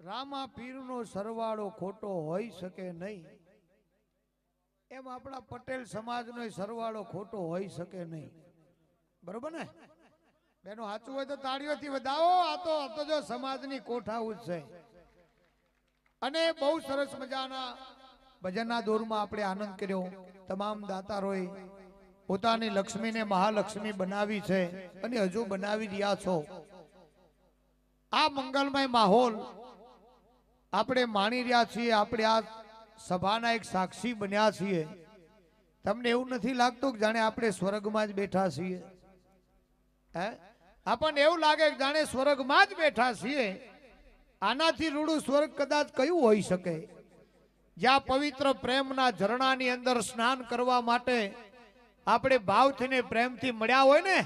રામા પીરનો સરવાળો ખોટો હોઈ શકે નહીં. એમ આપણા પટેલ સમાજનો સરવાળો ખોટો હોઈ શકે નહીં. બરોબર ને? બેનો સાચું હોય તો તાળીઓથી વધાવો, આ તો આ તો જો સમાજની કોઠાઉત છે. અને બહુ સરસ મજાના ભજનના દોરમાં આપણે આનંદ કર્યો. તમામ દાતારોએ પોતાની લક્ષ્મીને મહાલક્ષ્મી બનાવી છે. અને હજુ બનાવી રહ્યા છો. આ મંગલમય માહોલ આપણે માણી રહ્યા છીએ આપણે આ સભાના એક સાક્ષી બન્યા છીએ. તમને એવું નથી લાગતું કે જાણે આપણે સ્વર્ગમાં જ બેઠા છીએ? હે? આપણને એવું લાગે કે જાણે સ્વર્ગમાં જ બેઠા છીએ. આનાથી રૂડું સ્વર્ગ કદાચ કયું હોઈ શકે? જ્યાં પવિત્ર પ્રેમના ઝરણાની અંદર સ્નાન કરવા માટે આપણે ભાવથી ને પ્રેમથી મળ્યા હોય ને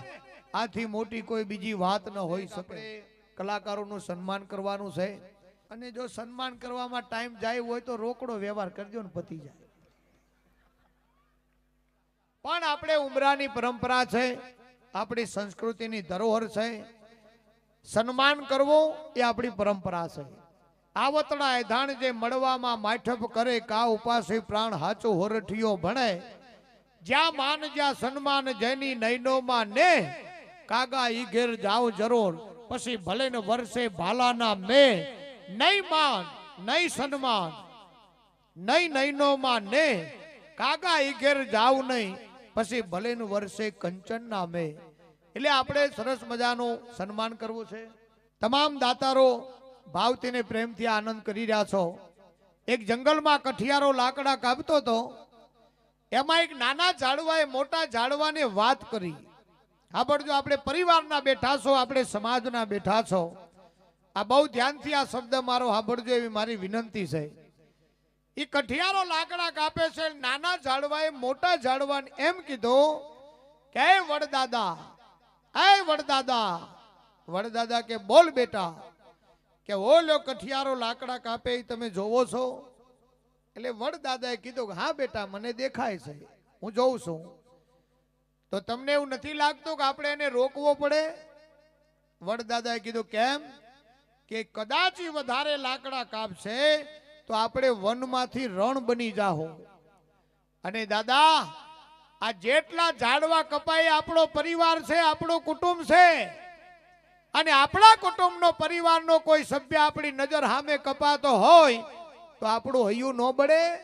આથી મોટી કોઈ બીજી વાત ન હોઈ શકે. કલાકારોનું સન્માન કરવાનું છે. અને જો સન્માન કરવામાં ટાઈમ જાય હોય તો રોકડો વ્યવહાર કરજો ને પતી જાય. પણ આપણે ઉમરાની પરંપરા છે, આપણી સંસ્કૃતિની ધરોહર છે, સન્માન કરવું એ આપણી પરંપરા છે. આવતડા એધાણ જે મળવામાં માઠપ કરે, કા ઉપાસી પ્રાણ હાચો હોરઠિયો ભણે, જ્યાં માન જ્યાં સન્માન જેની નૈનોમાં ને, કાગા ઈ ઘેર જાવ જરૂર, પછી ભલે ને વર્ષે ભાલાના મે નહીં માન, નહીં સન્માન, નહીં નૈનોમાં ને કાકા ઈ ઘેર જાવ નહીં. પછી ભલે વર્ષે કંચન નામે. એટલે આપણે સરસ મજાનું સન્માન કરવું છે. તમામ દાતારો ભાવતીને પ્રેમથી આનંદ કરી રહ્યા છો. એક જંગલમાં કઠિયારો લાકડા કાપતો હતો. એમાં એક નાના ઝાડવાએ મોટા ઝાડવાને વાત કરી. સાંભળજો આપણે પરિવારના બેઠા છો, આપણે સમાજના બેઠા છો આ બહુ ધ્યાનથી આ શબ્દ મારો સાંભળજો એવી મારી વિનંતી છે. એ કઠિયારો લાકડા કાપે છે, નાના ઝાડવાએ મોટા ઝાડવાને એમ કીધું, કે વડદાદા એ વડદાદા વડદાદા કે બોલ બેટા, કે ઓલો કઠિયારો લાકડા કાપે એ તમે જોવો છો? એટલે વડદાદાએ કીધું કે, હા બેટા, મને દેખાય છે, હું જોઉં છું. તો તમને એવું નથી લાગતું કે આપણે એને રોકવો પડે? વડદાદાએ કીધું, કેમ? કે કદાચ વધારે લાકડા કાપશે, તો આપણે વનમાંથી રણ બની જાહો. અને દાદા, આ જેટલા ઝાડવા કપાય આપણો પરિવાર છે, આપણો કુટુંબ છે. અને આપણા કુટુંબનો પરિવારનો કોઈ સભ્ય આપણી નજર સામે કપાતો હોય, તો આપણું હૈયું ન બળે.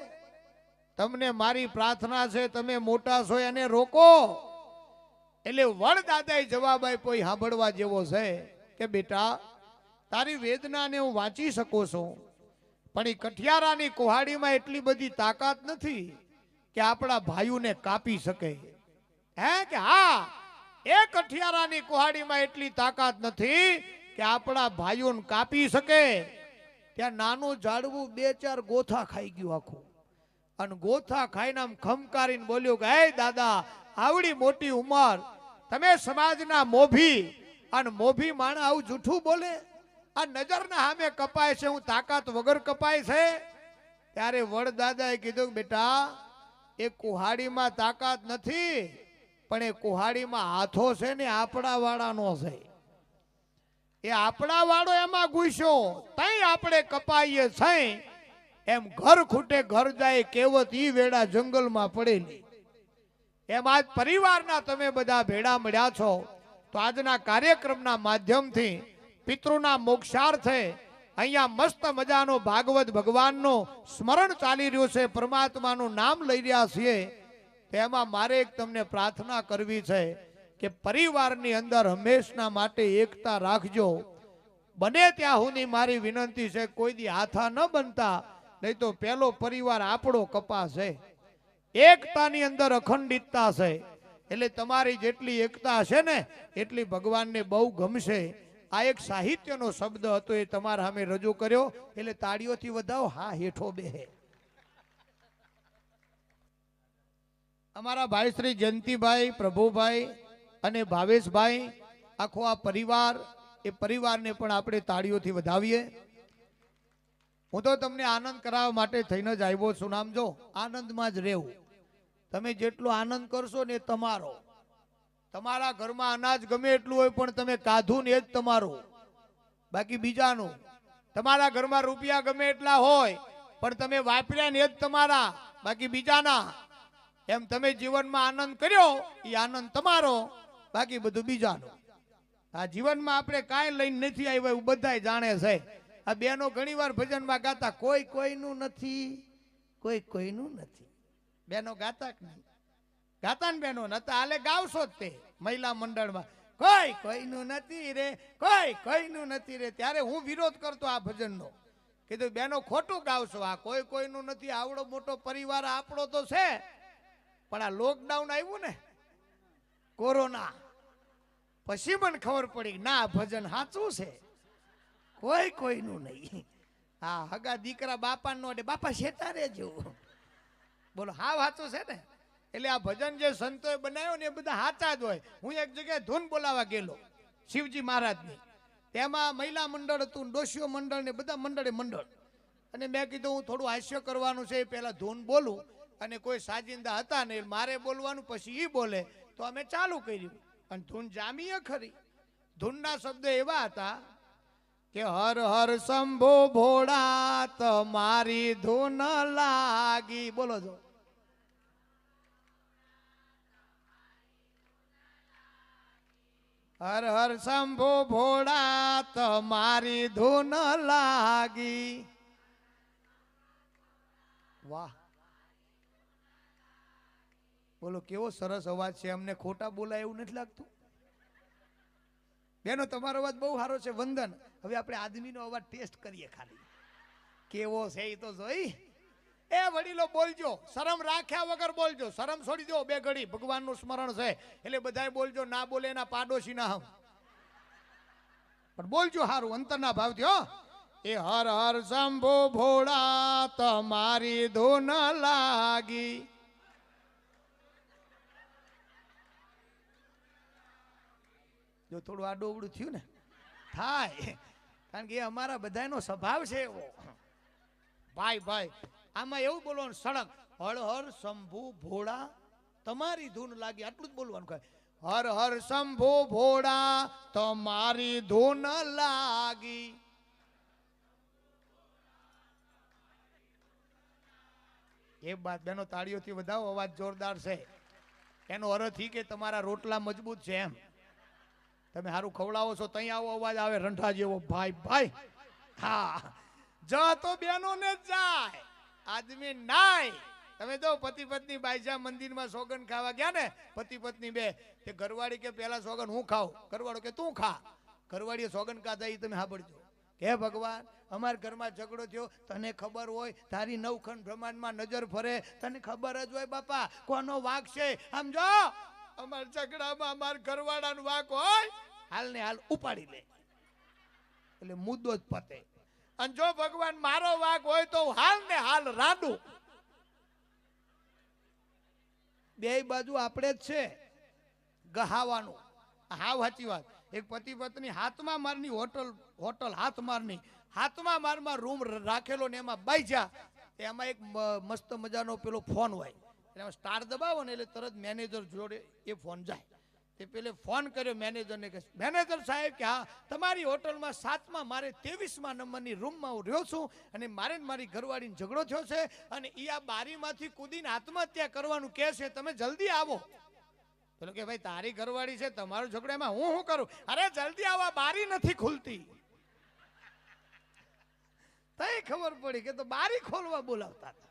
તમને મારી પ્રાર્થના છે, તમે મોટા છો, એને રોકો. એટલે વડ દાદાએ જવાબ આપ્યો સાંભળવા જેવો છે કે બેટા તારી વેદનાને હું વાંચી શકું છું. પણ એ કઠિયારાની કુહાડીમાં એટલી બધી તાકાત નથી કે આપણા ભાઈઓને કાપી શકે. હે કે હા? એ કઠિયારાની કુહાડીમાં એટલી તાકાત નથી કે આપણા ભાઈઓને કાપી શકે. ત્યાં નાનું ઝાડવું બે ચાર ગોથા ખાઈ ગયું આખું. અને ગોથા ખાઈને આમ ખમકારીને બોલ્યું કે, હે દાદા, આવડી મોટી ઉંમર. તમે સમાજના મોભી. અને મોભી માણા આવું જૂઠું બોલે? આ નજરના સામે કપાય છે, હું તાકાત વગર કપાય છે. ત્યારે વડદાદાએ કીધું બેટા, એ કુહાડીમાં તાકાત નથી, પણ એ કુહાડીમાં હાથો છે ને આપણા વાળાનો છે. એ આપણા વાળો એમાં ઘૂસ્યો, તઈ આપણે કપાઈએ છે એમ ઘર ખૂટે ઘર જાય કેવત ઈ વેડા જંગલમાં પડેલી. એમ આજ પરિવારના તમે બધા ભેડા મળ્યા છો, તો આજના કાર્યક્રમના માધ્યમથી પિતૃના મોક્ષાર્થે અહીંયા મસ્ત મજાનો ભાગવત ભગવાનનો સ્મરણ ચાલી રહ્યું છે, પરમાત્માનું નામ લઈ રહ્યા છીએ. તેમાં મારે એક તમને પ્રાર્થના કરવી છે કે પરિવારની અંદર હંમેશના માટે એકતા રાખજો. બને ત્યાં સુધી મારી વિનંતી છે, કોઈ દી હાથા ન બનતા, નહીં તો પહેલો પરિવાર આપણો કપાસ છે એકતાની અંદર અખંડિતતા છે. એટલે તમારી જેટલી એકતા હશે ને, એટલી ભગવાનને બહુ ગમશે. આ એક સાહિત્યનો શબ્દ હતો એ તમારા સામે રજૂ કર્યો, એટલે તાળીઓથી વધાવો, હા, હેઠો બેહે અમારા ભાઈ શ્રી જયંતિભાઈ, પ્રભુભાઈ અને ભાવેશભાઈ, આખો આ પરિવાર, એ પરિવારને પણ આપણે તાળીઓથી વધાવીએ. હું તો તમને આનંદ કરાવવા માટે થઈને જ આવ્યો છું. નામ જો, આનંદમાં જ રહેવું. તમે જેટલો આનંદ કરશો ને તમારો. તમારા ઘરમાં અનાજ ગમે એટલું હોય પણ તમે કાધું ને એ જ તમારું. બાકી બીજાનું. તમારા ઘરમાં રૂપિયા ગમે એટલા હોય, પણ તમે વાપર્યા ને એ જ તમારા. બાકી બીજાના. એમ તમે જીવનમાં આનંદ કર્યો, એ આનંદ તમારો. બાકી બધું બીજાનું. આ જીવનમાં આપણે કાંઈ લઈને નથી આવ્યા એવું બધાય જાણે છે. આ બેનો ઘણીવાર ભજનમાં ગાતા, કોઈ કોઈનું નથી, કોઈ કોઈનું નથી. બેનો ગાતા કે નહીં? ગાતા ને બેનો નતા હાલે ગાવશો જ તે મહિલા મંડળમાં. કોઈ કોઈનું નથી રે, કોઈ કોઈનું નથી રે. ત્યારે હું વિરોધ કરતો આ ભજનનો. કીધું, બેનો, ખોટું ગાવશો. આ કોઈ કોઈનું નથી. આવડો મોટો પરિવાર આપણો તો છે. પણ આ લોકડાઉન આવ્યું ને, કોરોના. પછી મને ખબર પડી ના ભજન સાચું છે. કોઈ કોઈનું નહીં. હા, હગા દીકરા બાપા નો બાપા શેતા રેજો બોલો, હા, સાચું છે ને. એટલે આ ભજન જે સંતોએ બનાવ્યો ને એ બધા હાચા જ હોય. હું એક જગ્યાએ ધૂન બોલાવા ગયેલો, શિવજી મહારાજની. તેમાં મહિલા મંડળ હતું ડોશીઓ મંડળ ને બધા મંડળે મંડળ. અને મેં કીધું, હું થોડું હાસ્ય કરવાનું છે, એ પહેલાં ધૂન બોલું. અને કોઈ સાજિંદા હતા ને મારે બોલવાનું, પછી એ બોલે. તો અમે ચાલુ કર્યું. અને ધૂન જામીએ ખરી. ધૂનના શબ્દ એવા હતા કે, હર હર શંભો ભોળા, તમારી ધૂન લાગી. બોલો છો હર હર શંભો ભોળા, તમારી ધૂન લાગી. વાહ. બોલો, કેવો સરસ અવાજ છે. અમને ખોટા બોલાય એવું નથી લાગતું. બેનો, તમારો અવાજ બહુ સારો છે. વંદન. હવે આપણે આદમીનો અવાજ ટેસ્ટ કરીએ ખાલી. કેવો છે એ તો જોઈ. એ વડીલો બોલજો. શરમ રાખ્યા વગર બોલજો. શરમ છોડી દો, બે ઘડી. ભગવાનનું સ્મરણ છે. એટલે બધાય બોલજો, ના બોલે એના પાડોશી ના હમ. પણ બોલજો હારું, અંતરના ભાવથી, હો. એ હર હર શંભુ ભોળા, તમારી ધૂન લાગી. જો થોડું આડોવડું થયું ને, થાય. કારણ કે એ અમારા બધાનો સ્વભાવ છે એવો. ભાઈ ભાઈ આમાં એવું બોલવાનું, સળંગ. હળ, હર, શંભુ, ભોળા. તમારી ધૂન લાગી, આટલું જ બોલવાનું કહે હર હર, શંભુ, ભોળા, તમારી ધૂન લાગી. એ બાદ બેનો, તાળીઓથી વધાવો, અવાજ જોરદાર છે. એનો અર્થ એ કે તમારા રોટલા મજબૂત છે એમ. તમે સારું ખવડાવો છો ત્યાં આવો અવાજ આવે રંઠા જેવો, ભાઈ ભાઈ. હા. જા તો બેનો ને જાય. આદમી નાય. તમે તો પતિ પત્ની બાઈજા મંદિરમાં સોગન ખાવા ગયા ને, પતિ પત્ની બે તે ઘરવાળી કે પેલા સોગન હું ખાઉં? ઘરવાળો કે તું ખા? ઘરવાળીએ સોગન ખાતા એ તમે સાંભળજો. હે ભગવાન, અમારા ઘરમાં ઝઘડો થયો, તને ખબર હોય, તારી નવખંડ બ્રહ્માંડમાં નજર ફરે, તને ખબર જ હોય બાપા, કોનો વાક છે, સમજો? અમારા ઝઘડામાં અમારા ઘરવાળાનો વાક હોય, હાલ ને હાલ ઉપાડી લે. એટલે મુદ્દો જ પતે. અને જો ભગવાન મારો વાઘ હોય તો હાલ ને હાલ રાડું બે બાજુ આપણે જ છે. ગહાવાનું. હાવ સાચી વાત. એક પતિ પત્ની હાથમાં મારની હોટલ હોટલ હાથ મારની, હાથમાં મારમાં રૂમ રાખેલો ને એમાં બાઈજા એમાં એક મસ્ત મજાનો પેલો ફોન હોય. એમાં સ્ટાર દબાવો ને એટલે તરત મેનેજર જોડે એ ફોન જાય. તે પેલે ફોન કર્યો મેનેજરને કે, મેનેજર સાહેબ, કે હા, તમારી હોટલમાં સાતમાં મારે ત્રેવીસમાં નંબરની રૂમમાં હું રહ્યો છું અને મારે મારી ઘરવાળીને ઝઘડો થયો છે અને એ આ બારીમાંથી કૂદીને આત્મહત્યા કરવાનું કહે છે. તમે જલ્દી આવો. પેલો કે, ભાઈ, તારી ઘરવાળી છે, તમારો ઝઘડો એમાં હું શું કરું? અરે, જલ્દી આવો બારી નથી ખુલતી. તઈ ખબર પડી કે તો બારી ખોલવા બોલાવતા હતા.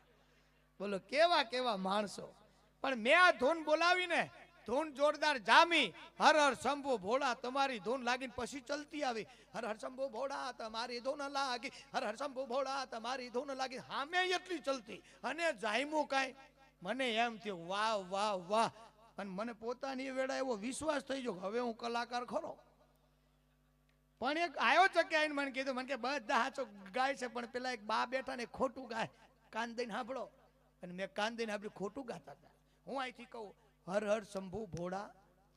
બોલો, કેવા કેવા માણસો. પણ મેં આ ધૂન બોલાવીને ધૂન જોરદાર જામી. હર હર શંભુ ભોળા, તમારી ધૂન લાગીને પછી ચલતી આવી. હર હર શંભુ ભોળા, તમારી ધૂન લાગી. હર હર શંભુ ભોળા, તમારી ધૂન લાગી. સામે એટલી ચલતી. અને જાયમું કાંઈ? મને એમ થયું, વાહ વાહ વાહ. અને મને પોતાની વેળા એવો વિશ્વાસ થઈ ગયો હવે હું કલાકાર ખરો. પણ એક આવ્યો છે કે આઈને મને કીધું, મને કે બધા હાચો ગાય છે, પણ પેલા એક બા બેઠા ને ખોટું ગાય. કાન દઈને સાંભળો. અને મેં કાન દઈને સાંભળ્યું, ખોટું ગાતા હતા. હું અહીંથી કહું હર હર શંભુ ભોળા,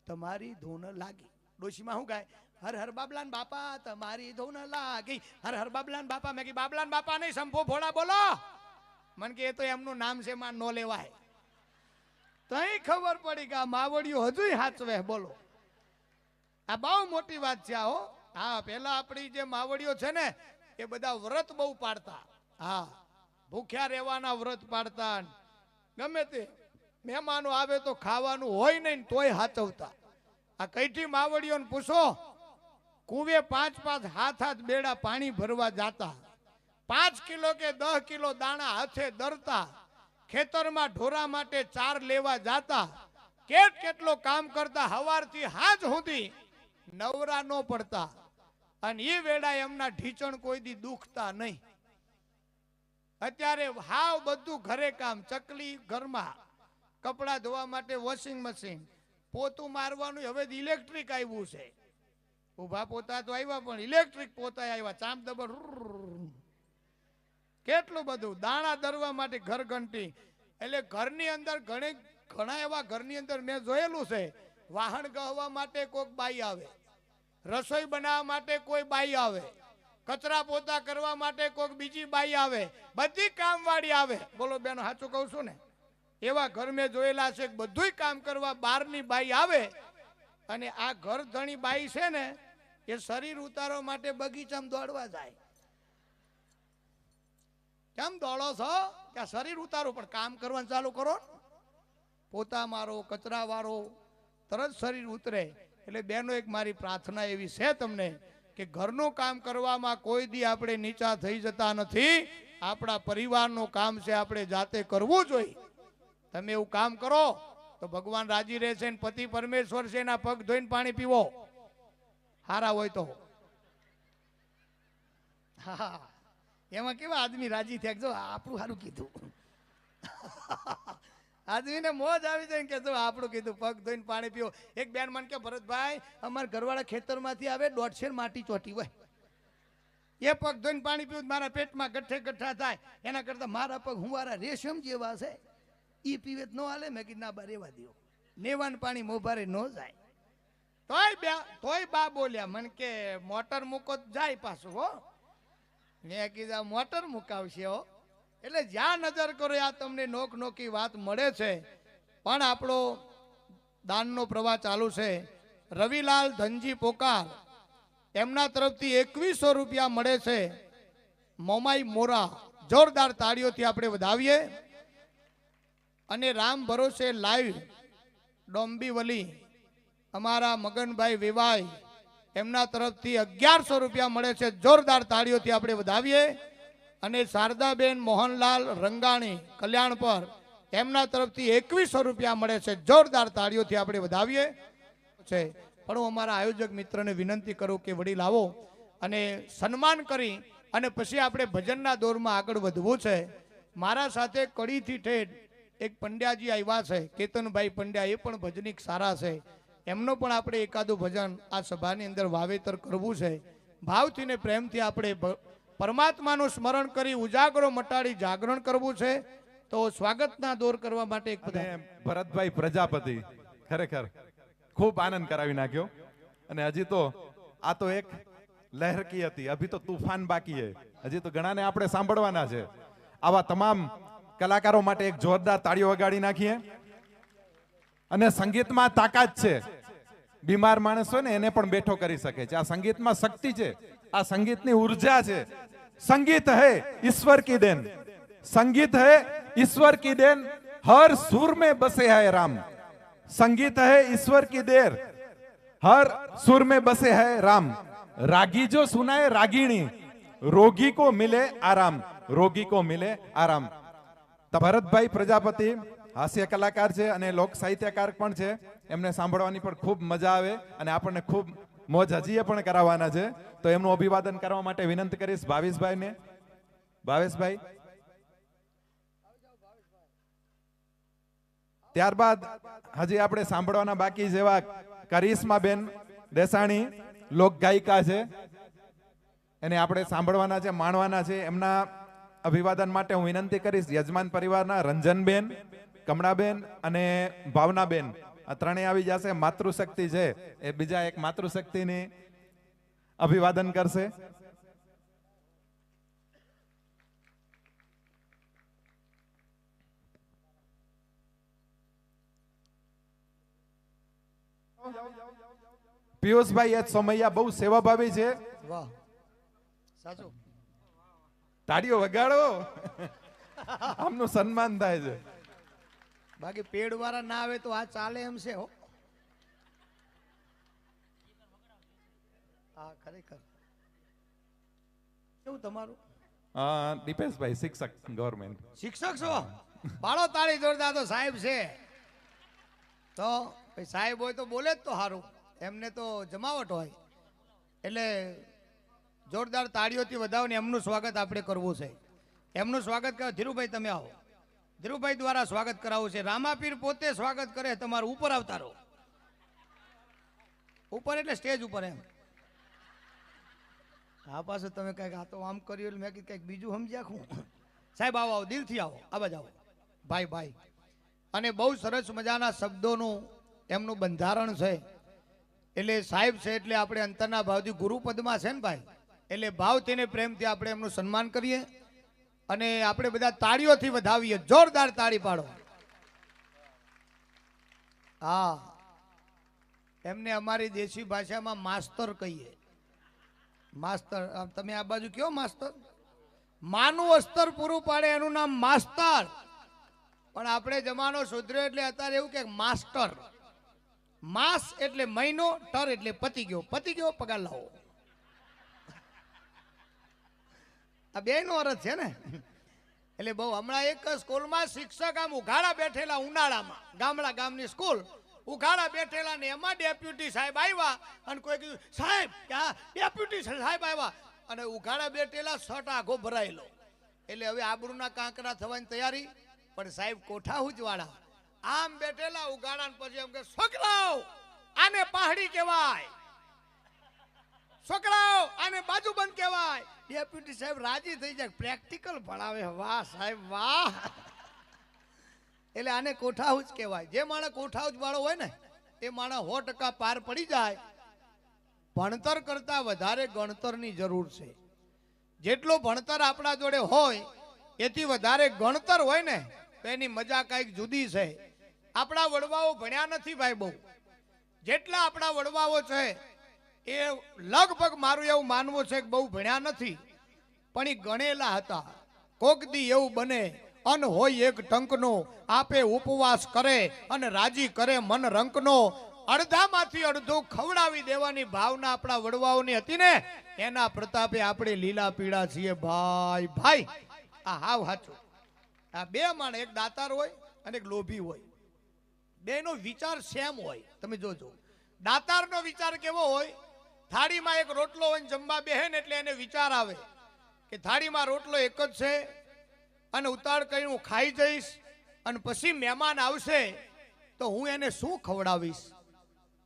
તમારી ધૂન લાગી. ડોશીમાં શું ગાય? હર હર બાબલાન બાપા, તમારી ધૂન લાગી. હર હર બાબલાન બાપા. મેં કે બાબલાન બાપા નહીં, શંભુ ભોળા બોલો. મને કે એ તો એમનું નામ છે માં નો લેવાય. તઈ ખબર પડી કે આ માવડિયું હજુય હાચવે, બોલો. આ બહુ મોટી વાત છે, આવો. હો હા પેલા આપણી જે માવડીઓ છે ને, એ બધા વ્રત બહુ પાડતા. હા, ભૂખ્યા રહેવાના વ્રત પાડતા. ગમે તે. મહેમાનો આવે તો ખાવાનું હોય નહીં તોય હાચવતા. આ કઈઠી માવડીઓને પૂછો, કુવે પાંચ પાંચ હાથ હાથ બેડા પાણી ભરવા જાતા. પાંચ કિલો કે દસ કિલો દાણા હાથે દરતા. ખેતરમાં ઢોરા માટે ચાર લેવા જાતા. કેટ કેટલો કામ કરતા હવારથી હાજ સુધી નવરા ન પડતા. અને એ વેળા એમના ઢીચણ કોઈ દી દુખતા નહીં. અત્યારે હાવ બધું ઘરે કામ, ચકલી ઘરમાં. કપડાં ધોવા માટે વોશિંગ મશીન પોતું મારવાનું હવે ઇલેક્ટ્રિક આવ્યું છે. ઊભા પોતા તો આવ્યા પણ ઇલેક્ટ્રિક પોતા આવ્યા. ચામ દબર કેટલું બધું દાણા દરવા માટે ઘર ઘંટી એટલે ઘરની અંદર ઘણી ઘણા એવા ઘરની અંદર મેં જોયેલું છે વાહન ગહવા માટે કોઈક બાઈ આવે રસોઈ બનાવવા માટે કોઈ બાઈ આવે કચરા પોતા કરવા માટે કોઈક બીજી બાઈ આવે બધી કામવાળી આવે બોલો બેન સાચું કહું છું ને એવા ઘર મેં જોયેલા છે કે બધુંય કામ કરવા બહારની બાઈ આવે અને આ ઘર ધણી બાઈ છે ને, એ શરીર ઉતારવા માટે બગીચામાં દોડવા જાય. કેમ દોડો છો? કે શરીર ઉતારો, પણ કામ કરવાનું ચાલુ કરો. પોતા મારો, કચરા વાળો, તરત શરીર ઉતરે. એટલે બેનો એક મારી પ્રાર્થના એવી છે તમને કે ઘરનું કામ કરવામાં કોઈ દી આપણે નીચા થઈ જતા નથી. આપણા પરિવારનું કામ છે આપણે જાતે કરવું જોઈએ. તમે એવું કામ કરો, તો ભગવાન રાજી રહેશે ને પતિ પરમેશ્વર છે એના પગ ધોઈને પાણી પીવો. હારા હોય તો. હા એમાં કેવા આદમી રાજી થયા જો આપણું સારું કીધું. આદમીને મોજ આવી જાય કે જો આપણું કીધું, પગ ધોઈને પાણી પીવો. એક બેન મને કે ભરતભાઈ, અમારા ઘરવાળા ખેતરમાંથી આવે દોઢશેર માટી ચોટી હોય. એ પગ ધોઈને પાણી પીવું મારા પેટમાં ગઠ્ઠે ગઠ્ઠા થાય. એના કરતા મારા પગ હુંવારા રેશમ જેવા છે. ઈ પીવે ન હાલે, મેં કીધું, ના બા, રેવા દો નેવાન પાણી મોભારે ન જાય. તોય બે, તોય બા બોલ્યા, મને કે મોટર મૂકો જાય પાછું, હો. મેં કીધા મોટર મુકાવશે, હો. એટલે જ્યાં નજર કરો, આ તમને નોક નોકી વાત મળે છે. પણ આપણો દાનનો પ્રવાહ ચાલુ છે. રવિલાલ ધનજી પોકાર, એમના તરફથી એકવીસો રૂપિયા મળે છે. મોમાઈ મોરા, જોરદાર તાળીઓથી આપણે વધાવીએ. અને રામ ભરોસે લાઈવ ડોંબીવલી, અમારા મગનભાઈ વિવાય એમના તરફથી અગિયારસો રૂપિયા મળે છે. જોરદાર તાળીઓથી આપણે વધાવીએ. અને શારદાબેન મોહનલાલ રંગાણી કલ્યાણ પર એમના તરફથી એકવીસો રૂપિયા મળે છે. જોરદાર તાળીઓથી આપણે વધાવીએ. છે. પણ હું અમારા આયોજક મિત્રને વિનંતી કરું કે વડીલ આવો અને સન્માન કરી અને પછી આપણે ભજનના દોરમાં આગળ વધવું છે. મારા સાથે કડીથી ઠેઠ એક પંડ્યાજી આવ્યા છે કેતનભાઈ પંડ્યા એ પણ ભજનિક સારા છે. એમનો પણ આપણે એકાદું ભજન આ સભાની અંદર વાવેતર કરવું છે. ભાવથી ને પ્રેમથી આપણે પરમાત્માનું સ્મરણ કરી ઉજાગરો મટાડી જાગરણ કરવું છે. તો સ્વાગતના દોર કરવા માટે એક ભરતભાઈ પ્રજાપતિ ખરેખર ખૂબ આનંદ કરાવી નાખ્યો. અને હજી તો આ તો એક લહેરકી હતી અભી તો તુફાન બાકી છે. હજી તો ઘણાને આપણે સાંભળવાના છે. આવા તમામ કલાકારો માટે એક જોરદાર તાળીઓ વગાડી નાખીએ. અને સંગીતમાં તાકાત છે. બીમાર માણસ હોય ને એને પણ બેઠો કરી શકે છે. આ સંગીતમાં શક્તિ છે. આ સંગીતની ઊર્જા છે. સંગીત હે ઈશ્વર કી દેન. સંગીત હે ઈશ્વર કી દેન. હર સુર મેં બસે હે રામ. સંગીત હે ઈશ્વર કી દેર. હર સુર મેં બસે હે રામ. રાગી જો સુનાય રાગીણી. રોગી કો મિલે આરામ. રોગી કો મિલે આરામ. ભરતભાઈ પ્રજાપતિ, હાસ્ય કલાકાર છે અને લોક સાહિત્યકાર પણ છે. એમને સાંભળવાની પણ ખૂબ મજા આવે અને આપણને ખૂબ મોજ હજીએ પણ કરાવવાના છે. તો એમનું અભિવાદન કરવા માટે વિનંતી કરીશ ભાવેશભાઈને. ભાવેશભાઈ. ત્યારબાદ હજી આપણે સાંભળવાના બાકી જેવા કરિશ્માબેન દેસાણી લોક ગાયિકા છે. એને આપણે સાંભળવાના છે, માણવાના છે. એમના અભિવાદન માટે હું વિનંતી કરીશ યજમાન પરિવારના રંજનબેન, કમળાબેન અને ભાવનાબેન. આ ત્રણેય આવી જશે. માતૃશક્તિ છે એ બીજા એક માતૃશક્તિની અભિવાદન કરશે. પિયુષભાઈ એચ સોમૈયા બહુ સેવાભાવી છે. વાહ. સાચું. તાળીઓ વગાડો. આમનું સન્માન થાય છે. બાકી પેડ વાળા ના આવે તો આ ચાલે એમ છે હો. હા ખરેખર. કેવું તમારું? હા દીપેશભાઈ શિક્ષક ગવર્મેન્ટ. શિક્ષક છો? બાળો તાળી જોરદાર તો સાહેબ છે. તો ભાઈ સાહેબ હોય તો બોલે જ તો સારું એમને તો જમાવટ હોય. એટલે જોરદાર તાળીઓથી વધાવીને એમનું સ્વાગત આપણે કરવું છે. એમનું સ્વાગત કરો ધીરુભાઈ, તમે આવો. ધીરુભાઈ દ્વારા સ્વાગત કરાવવું છે. રામાપીર પોતે સ્વાગત કરે, તમારું ઉપર આવતા રહો. ઉપર એટલે સ્ટેજ ઉપર એમ. આ પાસે તમે કંઈક આ તો આમ કર્યું એટલે મેં કીધું કંઈક બીજું સમજ્યા હું સાહેબ, આવો આવો, દિલથી આવો. આ બાજુ આવો. ભાઈ ભાઈ. અને બહુ સરસ મજાના શબ્દોનું એમનું બંધારણ છે. એટલે સાહેબ છે એટલે આપણે અંતરના ભાવથી ગુરુપદમાં છે ને ભાઈ? એટલે ભાવથી ને પ્રેમથી આપણે એમનું સન્માન કરીએ અને આપણે બધા તાળીઓથી વધાવીએ. જોરદાર તાળી પાડો. હા. એમને અમારી દેશી ભાષામાં માસ્તર કહીએ. માસ્તર તમે આ બાજુ કયો માસ્તર? માનું અસ્તર પૂરું પાડે, એનું નામ માસ્તર. પણ આપણે જમાનો સુધર્યો એટલે અત્યારે એવું કે માસ્ટર. માસ એટલે મહિનો, ટર એટલે પતી ગયો. પતી ગયો, પગાર લાવો. આ બે નો અર્થ છે ને? એટલે બહુ હમણાં એક સ્કૂલમાં શિક્ષક આમ ઉઘાડા બેઠેલા ઉનાળામાં, ગામડા ગામની સ્કૂલ, ઉઘાડા બેઠેલા ને એમાં ડેપ્યુટી સાહેબ આવ્યા અને કોઈ કીધું, સાહેબ ક્યાં ડેપ્યુટી સાહેબ આવ્યા. અને ઉઘાડા બેઠેલા શર્ટ આખો ભરાયેલો. એટલે હવે આબરૂના કાંકરા થવાની તૈયારી, પણ સાહેબ કોઠા હુજવાળા આમ બેઠેલા ઉઘાડા પછી એમ કે, છોકરાઓ, આને પહાડી કહેવાય. છોકરાઓ, આને બાજુબંધ કહેવાય. ડેપ્યુટી સાહેબ રાજી થઈ જાય. પ્રેક્ટિકલ ભણાવે. વાહ સાહેબ, વાહ. એટલે આને કોઠાઉજ કહેવાય. જે માણસ કોઠાઉજ વાળો હોય ને, એ માણસ સો ટકા પાર પડી જાય. ભણતર કરતા વધારે ગણતરની જરૂર છે. જેટલો ભણતર આપણા જોડે હોય, એથી વધારે ગણતર હોય ને, તો એની મજા કાંઈક જુદી છે. આપણા વડવાઓ ભણ્યા નથી ભાઈ બહુ. જેટલા આપણા વડવાઓ છે એ લગભગ મારું એવું માનવું છે કે બહુ ભણ્યા નથી, પણ એ ગણેલા હતા. કોક દી એવું બને, અન હોય એક ટંકનો આપે ઉપવાસ કરે અને રાજી કરે મન રંકનો, અડધામાંથી અડધું ખવડાવી દેવાની ભાવના આપણા વડવાઓની હતી ને, એના પ્રતાપે આપણે લીલા પીળા છીએ. ભાઈ ભાઈ, આ હાવ સાચું આ બે માણ, એક દાતાર હોય અને એક લોભી હોય. બેનો વિચાર સેમ હોય, તમે જોજો. દાતારનો વિચાર કેવો હોય થાળીમાં એક રોટલો હોય જમવા બેહેન એટલે એને વિચાર આવે કે થાળીમાં રોટલો એક જ છે અને ઉતાળ કરી હું ખાઈ જઈશ અને પછી મહેમાન આવશે તો હું એને શું ખવડાવીશ?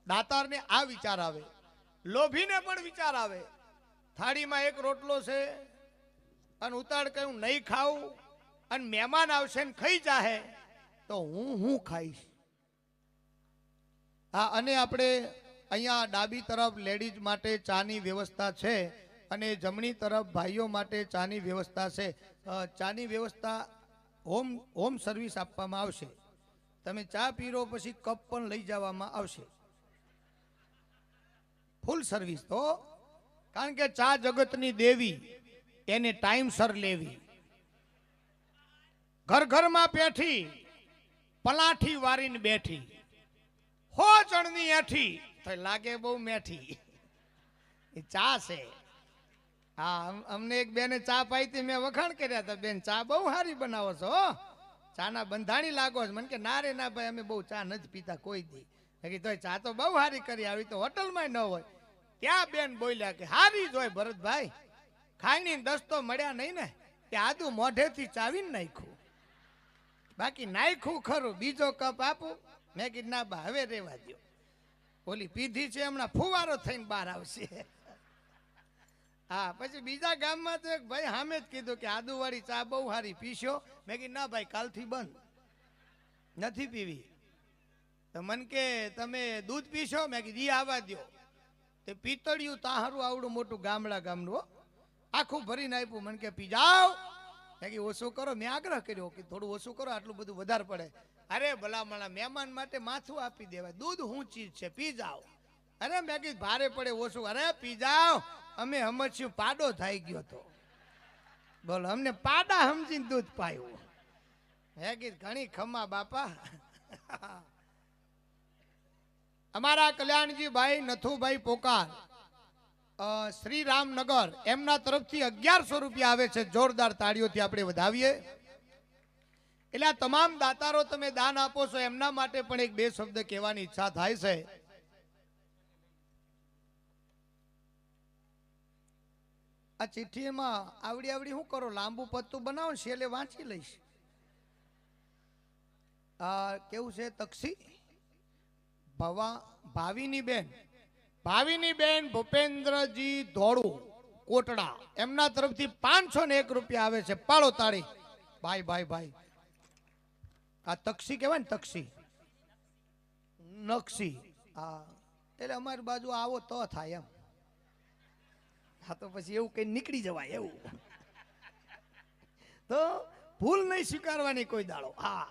દાતારને આ વિચાર આવે. લોભીને પણ વિચાર આવે. થાળીમાં એક રોટલો છે અને ઉતાળ કરી હું નહીં ખાઉં અને મહેમાન આવશે ને ખાઈ જાહે તો હું હું ખાઈશ. હા, અને આપણે અહીંયા ડાબી તરફ લેડીઝ માટે ચાની વ્યવસ્થા છે અને જમણી તરફ ભાઈઓ માટે ચાની વ્યવસ્થા છે. ચાની વ્યવસ્થા હોમ હોમ સર્વિસ આપવામાં આવશે. તમે ચા પીરો પછી કપ પણ લઈ જવામાં આવશે. ફૂલ સર્વિસ તો, કારણ કે ચા જગતની દેવી, એને ટાઈમસર લેવી. ઘર ઘરમાં પેઠી પલાઠી વારીને બેઠી, હો ચણની એઠી તો લાગે બહુ મેઠી. એ ચા છે. હા અમને એક બેને ચા પાઈ હતી, મેં વખાણ કર્યા હતા, બેન, ચા બહુ સારી બનાવો છો ચાના બંધાણી લાગો છો. મને કે, ના રે, ના ભાઈ, અમે બહુ ચા નથી પીતા, કોઈ દી. મેં તો "તોય ચા તો બહુ સારી કરી આવી, તો હોટલમાં ન હોય. ત્યાં બેન બોલ્યા કે, હારી જ હોય ભરતભાઈ. ખાઈની દસ તો મળ્યા નહીં ને, કે આદુ મોઢેથી ચાવીને નાખ્યું. બાકી નાખ્યું ખરું, બીજો કપ આપું. મેં કીધું, ના બા, હવે રેવા દ્યો. ઓલી પીધી છે, હમણાં ફુવારો થઈને બહાર આવશે. હા, પછી બીજા ગામમાં તો એક ભાઈ સામે જ કીધું કે આદુવાળી ચા બહુ સારી પીશો. મેં કીધું, ના ભાઈ, કાલથી બંધ. નથી પીવી. તો મન કે, તમે દૂધ પીશો? મેં કીધું, ઈ આવવા દ્યો. તે પિત્તળિયું તાહારું આવડું મોટું ગામડા ગામનું આખું ભરીને આપ્યું. મને કે, પી મેં કીધું, ઓછું કરો. મેં આગ્રહ કર્યો કે થોડું ઓછું કરો, આટલું બધું વધારે પડે. અરે ભલામણા, મહેમાન માટે માથું આપી દેવાય. દૂધ હું ચીજ છે, પી જાઓ. અરે મેં કીધું, ભારે પડે ઓછું. અરે, પી જાઓ. અમે સમજ્યું પાડો થઈ ગયો તો. બોલો, અમને પાડા સમજીને દૂધ પાયું. હે કીધું, ઘણી ખમા બાપા. અમારા કલ્યાણજી ભાઈ નથુભાઈ પોકાર શ્રી રામનગર એમના તરફથી અગિયારસો રૂપિયા આવે છે. જોરદાર તાળીઓથી આપણે વધાવીએ. એટલે આ તમામ દાતારો તમે દાન આપો છો, એમના માટે પણ એક બે શબ્દ કહેવાની ઈચ્છા થાય છે. આ ચિઠ્ઠીમાં આવડી આવડી શું કરો, લાંબુ પત્તું બનાવો છે એટલે વાંચી લઈશ. આ કેવું છે, તક્ષી? ભવા, ભાવિની બેન. ભાવિની બેન ભૂપેન્દ્રજી ધોળું, કોટડા. એમના તરફથી પાંચસો ને એક રૂપિયા આવે છે. પાળો તાળી. ભાઈ ભાઈ ભાઈ. આ તક્ષી કહેવાય ને તક્ષી. નક્ષી. હા. એટલે અમારી બાજુ આવો તો થાય એમ. હા તો પછી એવું કઈ નીકળી જવાય એવું. તો ભૂલ નહીં સ્વીકારવાની કોઈ દાડો. હા.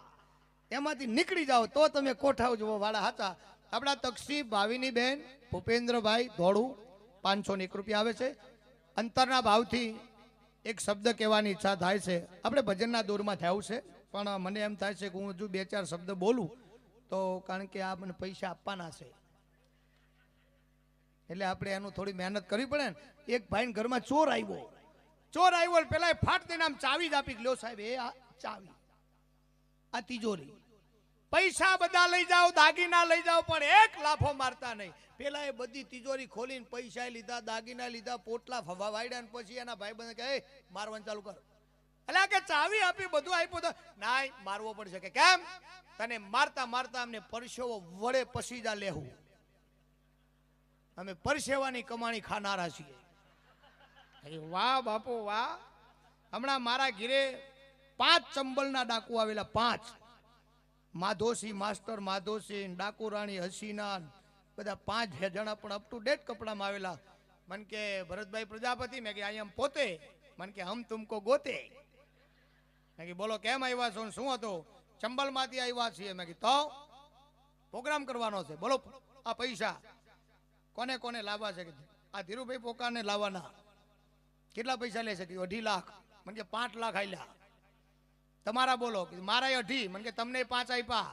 એમાંથી નીકળી જાઓ તો તમે કોઠાવ જુઓ. વાળા હતા આપણા તક્ષી, ભાવિની બેન, ભૂપેન્દ્રભાઈ, ધોળું, પાંચસો ને એક રૂપિયા આવે છે. અંતરના ભાવથી એક શબ્દ કહેવાની ઈચ્છા થાય છે. આપણે ભજનના દોરમાં થયું છે. પણ મને એમ થાય છે કે હું હજુ બે ચાર શબ્દ બોલું, તો કારણ કે આ મને પૈસા આપવાના છે. એટલે આપણે એનું થોડી મહેનત કરવી પડે ને. એક ભાઈ ઘરમાં ચોર આવ્યો. ચોર આવ્યો પેલા ફાટ દઈને આમ ચાવી જ આપી લ્યો સાહેબ, એ આ ચાવી, આ તિજોરી. પૈસા બધા લઈ જાઓ, દાગીના લઈ જાઓ, પણ એક લાફો મારતા નહીં. પેલા એ બધી તિજોરી ખોલીને પૈસા લીધા, દાગીના લીધા, પોટલા ફવા વાયડા પછી એના ભાઈ બંધ કહે મારવાનું ચાલુ કર. એટલે કે ચાવી આપી, બધું આપ્યું તો નાય, મારવો પડશે કે કેમ? તને મારતા મારતા અમને પરસેવો વડે પસીજા લેવું અમે પરસેવાની કમાણી ખાનારા છીએ. વાહ બાપુ, વાહ. હમણાં મારા ઘીરે પાંચ ચંબલના ડાકુ આવેલા, પાંચ. માધોસી માસ્ટર માધોસી ડાકુ રાણી હસીના, બધા પાંચ જણા પણ અપ ટુ ડેટ કપડામાં આવેલા. મન કે ભરતભાઈ પ્રજાપતિ, મેં કે આઈ એમ પોતે. મન કે, હમ તુમકો ગોતે. મેં કે બોલો, કેમ આવ્યા છો શું હતું? ચંબલમાંથી આવ્યા છીએ. મેં કી તો પ્રોગ્રામ કરવાનો છે. બોલો, આ પૈસા કોને કોને લાવવા છે? આ ધીરુભાઈ પોકાને લાવવાના. કેટલા પૈસા લેશે કે અઢી લાખ. મને કે પાંચ લાખ આલ્યા તમારા બોલો. મારા અઢી. મને કે તમને પાંચ આપ્યા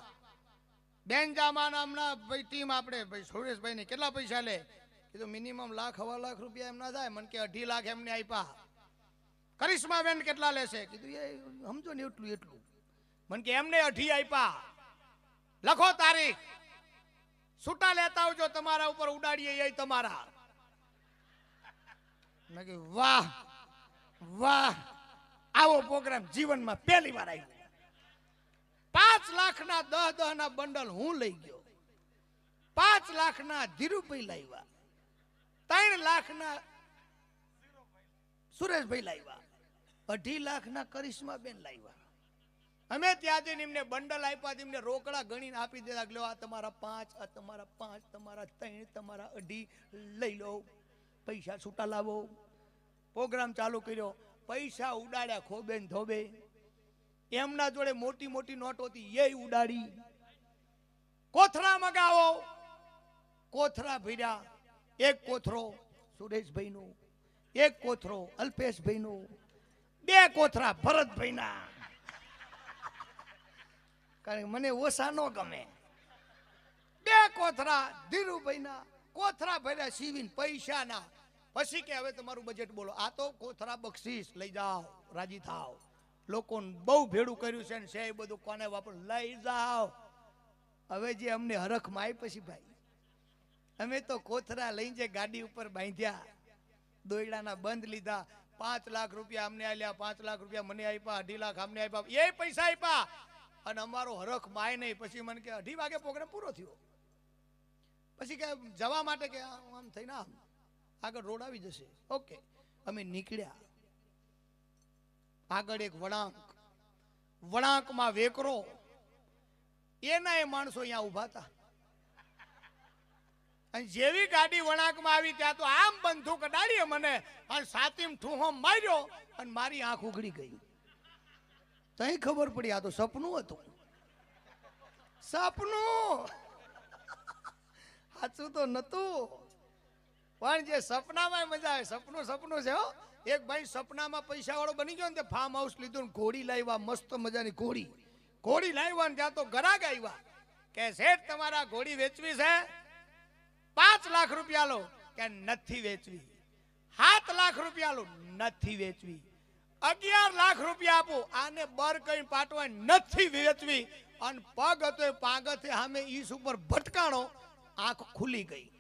બેન જામાના હમણાં ભાઈ ટીમ આપણે, ભાઈ સુરેશભાઈ ને કેટલા પૈસા લે? કીધું મિનિમમ લાખ, હવા લાખ રૂપિયા એમના થાય. મને કે અઢી લાખ એમને આપ્યા કરિશ્મા બેન કેટલા લેશે કીધું, એ, સમજો ને એટલું એટલું. મને કે, એમને અઢી આપ્યા. લખો તારીખ. છૂટા લેતા આવજો તમારા ઉપર, ઉડાડીએ એ તમારા. મેં કે વાહ વાહ. આવો પ્રોગ્રામ જીવનમાં પહેલી વાર આવ્યો પાંચ લાખના દહ દહ ના બંડલ હું લઈ ગયો. પાંચ લાખના ધીરુભાઈ લાવ્યા ત્રણ લાખના સુરેશભાઈ લાવ્યા અઢી લાખના કરિશ્માબેન લાવ્યા. અમે ત્યાંથી એમને બંડલ આપ્યા તેમને રોકડા ગણીને આપી કે લ્યો આ તમારા પાંચ, આ તમારા પાંચ, તમારા ત્રણ, તમારા અઢી, લઈ લો. પૈસા છૂટા લાવો. પ્રોગ્રામ ચાલુ કર્યો. પૈસા ઉડાડ્યા ખોબે ને ધોબે. એમના જોડે મોટી મોટી નોટ હતી એ ઉડાડી. કોથરા મગાવો. કોથરા ભર્યા. એક કોથરો સુરેશભાઈનો, એક કોથરો અલ્પેશભાઈનો બે કોથરા ભરતભાઈના કારણ કે મને ઓછા ન ગમે. બે કોથરા ધીરુભાઈના, કોથરા ભર્યા સીવીને પૈસાના. પછી કે હવે તમારું બજેટ બોલો. આ તો કોથરા બક્ષીસ, લઈ જાઓ, રાજી થાવ લોકોને બહુ ભેડું કર્યું છે ને છે બધું કોને વાપર? લઈ જાઓ. હવે જે અમને હરખમાં આવી પછી ભાઈ, અમે તો કોથરા લઈને જે ગાડી ઉપર બાંધ્યા, દોયડાના બંધ લીધા પાંચ લાખ રૂપિયા અમને આલ્યા, પાંચ લાખ રૂપિયા મને આપ્યા, અઢી લાખ અમને આપ્યા, એ પૈસા આપ્યા. અને અમારો હરખ માય નહીં. પછી મને કે અઢી વાગે પ્રોગ્રામ પૂરો થયો. પછી કે જવા માટે કે આમ થઈને આમ. આગળ રોડ આવી જશે. ઓકે. અમે નીકળ્યા. આગળ એક વળાંક. વળાંકમાં વેકરો. એના એ માણસો અહીંયા ઊભા હતા. અને જેવી ગાડી વણાકમાં આવી ત્યાં તો આમ બંધુક અડાડીએ મને અને સાતીમ ઠૂહો માર્યો અને મારી આંખ ઉઘડી ગઈ. તઈ ખબર પડી, આ તો સપનું હતું. સપનું! સાચું તો નતું પણ જે સપનામાં મજા આવે, સપનું સપનું છે હો. એક ભાઈ સપનામાં પૈસા વાળો બની ગયો ને તે ફાર્મ હાઉસ લીધું ને ઘોડી લાવ્યા, મસ્ત મજાની ઘોડી. ઘોડી લાવ્યા ને ત્યાં તો ગરાગ આવ્યા. કે શેઠ, તમારા ઘોડી વેચવી છે? પાંચ લાખ રૂપિયા લો કે નથી વેચવી. સાત લાખ રૂપિયા લો, નથી વેચવી. અગિયાર લાખ રૂપિયા આપો, આને બર કઈ પાટવા નથી વેચવી. અને પગ હતો એ પાગથે સામે ઈસ ઉપર ભટકાણો, આંખ ખુલી ગઈ.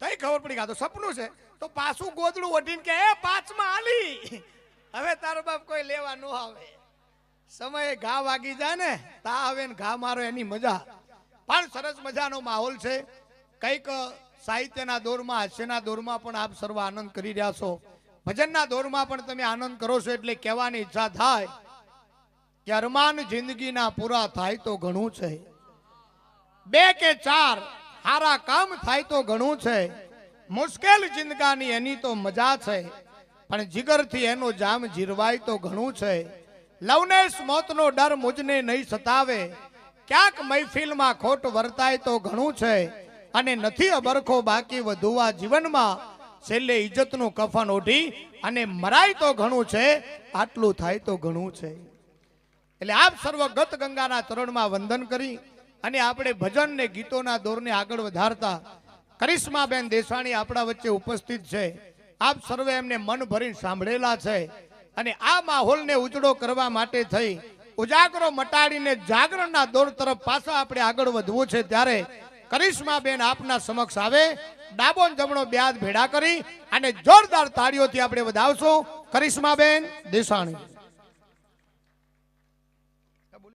તઈ ખબર પડી ગયા તો સપનું છે. તો પાછું ગોદડું વઢીને કે, એ પાંચમાં આલી. હવે તારો બાપ કોઈ લેવા ન આવે. સમયે ઘા વાગી જાય ને, તા આવે ને ઘા મારો એની મજા. પણ સરસ મજાનો માહોલ છે. કંઈક સાહિત્યના દોરમાં, હાસ્યના દોરમાં પણ આપ સર્વ આનંદ કરી રહ્યા છો. ભજનના દોરમાં પણ તમે આનંદ કરો છો એટલે કહેવાની ઈચ્છા થાય કે અરમાન જિંદગીના પૂરા થાય તો ઘણું છે. બે કે ચાર સારા કામ થાય તો ઘણું છે. મુશ્કેલ જિંદગાની એની તો મજા છે. પણ જીગરથી એનો જામ જીરવાય તો ઘણું છે. લવનેશ મોતનો ડર મુજને નહીં સતાવે. ક્યાંક મહેફિલમાં ખોટ વર્તાય તો ઘણું છે. અને નથી અબરખો બાકી વધુવા જીવનમાં. છેલ્લે ઇજ્જતનું કફન ઓઢી અને મરાય તો ઘણું છે, આટલું થાય તો ઘણું છે. એટલે આપ સર્વ ગત ગંગાના ચરણમાં વંદન કરી અને આપણે ભજન ને ગીતોના દોરને આગળ વધારતા કરિશ્માબેન દેસાણી આપણા વચ્ચે ઉપસ્થિત છે. આપ સર્વે એમને મન ભરીને સાંભળેલા છે. અને આ માહોલને ઉજળો કરવા માટે થઈ ઉજાગરો મટાડીને જાગરણના દોર તરફ પાછા આપણે આગળ વધવું છે ત્યારે કરિશ્માબેન આપના સમક્ષ આવે ડાબો જમણો બ્યાજ ભેડા કરી, અને જોરદાર તાળીઓથી આપણે વધાવશું. કરિશ્માબેન દેસાણી.